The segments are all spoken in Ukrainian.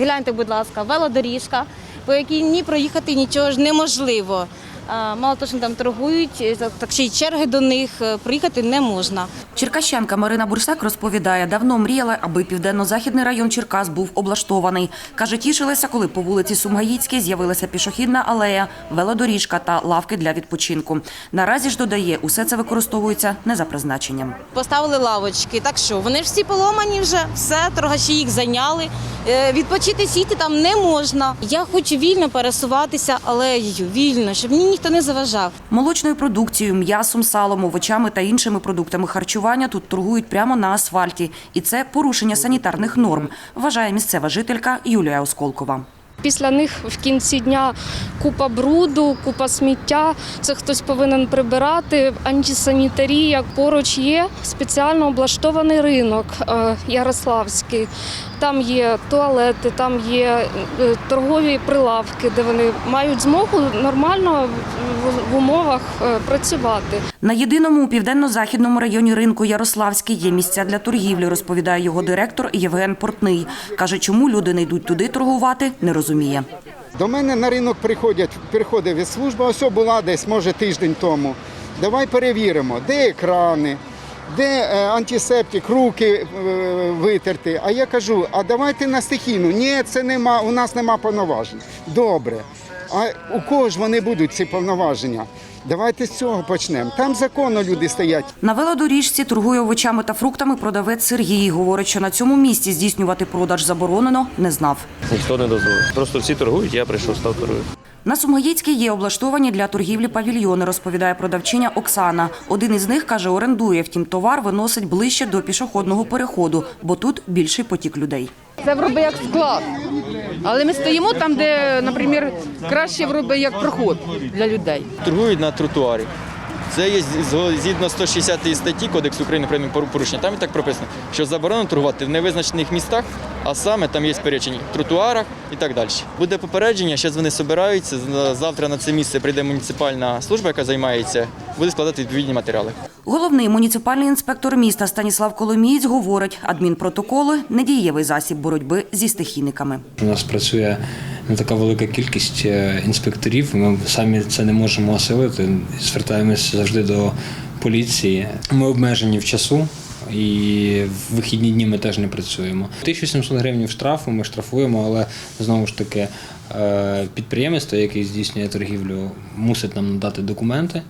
Гляньте, будь ласка, велодоріжка, по якій ні проїхати нічого ж неможливо. Мало того, що там торгують, е, так ще й черги до них е, проїхати не можна. Черкащанка Марина Бурсак розповідає, давно мріяла, аби південно-західний район Черкас був облаштований. Каже, тішилася, коли по вулиці Сумгаїцькій з'явилася пішохідна алея, велодоріжка та лавки для відпочинку. Наразі ж додає, усе це використовується не за призначенням. Поставили лавочки, так що вони ж всі поломані вже, все, торгаші їх зайняли. Е, Відпочити сіти там не можна. Я хочу вільно пересуватися алеєю, вільно, щоб мені ніхто не заважав. Молочною продукцією, м'ясом, салом, овочами та іншими продуктами харчування тут торгують прямо на асфальті. І це порушення санітарних норм, вважає місцева жителька Юлія Осколкова. Після них в кінці дня купа бруду, купа сміття. Це хтось повинен прибирати. Антисанітарія поруч є спеціально облаштований ринок е, Ярославський. Там є туалети, там є е, торгові прилавки, де вони мають змогу нормально в- умовах е, працювати. На єдиному у південно-західному районі ринку Ярославський є місця для торгівлі, розповідає його директор Євген Портний. Каже, чому люди не йдуть туди торгувати, не розуміє. До мене на ринок приходять, приходить служба, ось була десь, може, тиждень тому. Давай перевіримо, де екрани, де е, антисептик, руки е, витерти. А я кажу, а давайте на стихійну. Ні, це нема, у нас нема повноважень. Добре. А у кого ж вони будуть ці повноваження? Давайте з цього почнемо. Там законно люди стоять. На велодоріжці торгує овочами та фруктами продавець Сергій. Говорить, що на цьому місці здійснювати продаж заборонено, не знав. Ніхто не дозволив. Просто всі торгують, я прийшов, став торгувати. На Сумгаїцькій є облаштовані для торгівлі павільйони, розповідає продавчиня Оксана. Один із них, каже, орендує, втім товар виносить ближче до пішохідного переходу, бо тут більший потік людей. Це вроби як склад. Але ми стоїмо там, де, наприклад, краще вроби як проход для людей. торгують на тротуарі. Це є згідно 160 статті Кодексу України про адмінпорушення. Там і так прописано, що заборонено торгувати в невизначених містах, а саме там є сперечені тротуарах і так далі. Буде попередження, зараз вони збираються. Завтра на це місце прийде муніципальна служба, яка займається, буде складати відповідні матеріали. Головний муніципальний інспектор міста Станіслав Коломієць говорить, адмінпротоколи – недієвий засіб боротьби зі стихійниками. У нас працює не така велика кількість е, інспекторів. Ми самі це не можемо осилити. Звертаємося завжди до поліції. Ми обмежені в часу. І в вихідні дні ми теж не працюємо. 1700 гривень штрафу ми штрафуємо, але знову ж таки е, підприємство, яке здійснює торгівлю, мусить нам надати документи.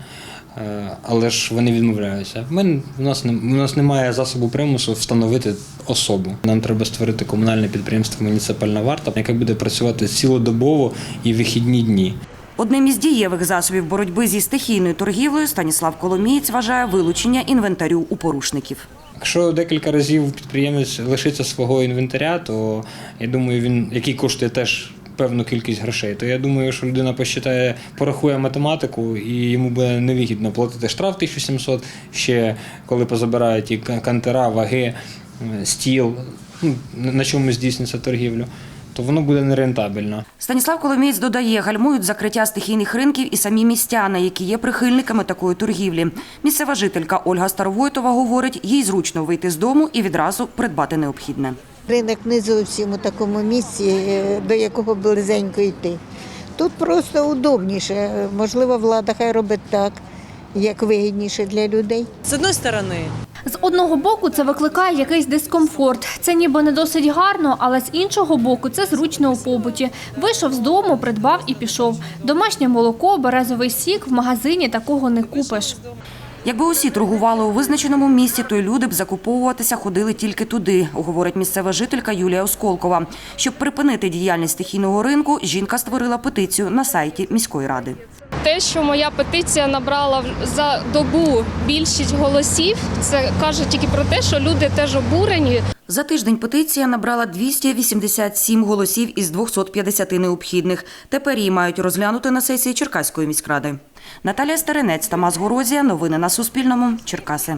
Е, Але ж вони відмовляються. Ми, у, нас, не- у нас немає засобу примусу встановити особу. Нам треба створити комунальне підприємство Муніципальна варта, яке буде працювати цілодобово і вихідні дні. Одним із дієвих засобів боротьби зі стихійною торгівлею Станіслав Коломієць вважає вилучення інвентарю у порушників. Якщо декілька разів підприємець лишиться свого інвентаря, то я думаю, він який коштує теж певну кількість грошей, то я думаю, що людина посчитає, порахує математику і йому буде невигідно платити штраф 1700, ще коли позабирають кан- кантера, ваги, стіл, ну, на чому здійснюється торгівлю, то воно буде нерентабельно. Станіслав Коломієць додає, гальмують закриття стихійних ринків і самі містяни, які є прихильниками такої торгівлі. Місцева жителька Ольга Старовойтова говорить, їй зручно вийти з дому і відразу придбати необхідне. Ринок не зовсім у такому місці, е, до якого близенько йти. Тут просто удобніше. Можливо, влада хай робить так, як вигідніше для людей. З одної сторони, З одного боку це викликає якийсь дискомфорт. Це ніби не досить гарно, але з іншого боку це зручно у побуті. Вийшов з дому, придбав і пішов. Домашнє молоко, березовий сік в магазині такого не купиш. Якби усі торгували у визначеному місці, то й люди б закуповуватися ходили тільки туди, говорить місцева жителька Юлія Осколкова. Щоб припинити діяльність стихійного ринку, жінка створила петицію на сайті міської ради. Те, що моя петиція набрала за добу більшість голосів, це каже тільки про те, що люди теж обурені. За тиждень петиція набрала 287 голосів із 250 необхідних. Тепер її мають розглянути на сесії Черкаської міськради. Наталія Старинець, Тамас Горозія. Новини на Суспільному. Черкаси.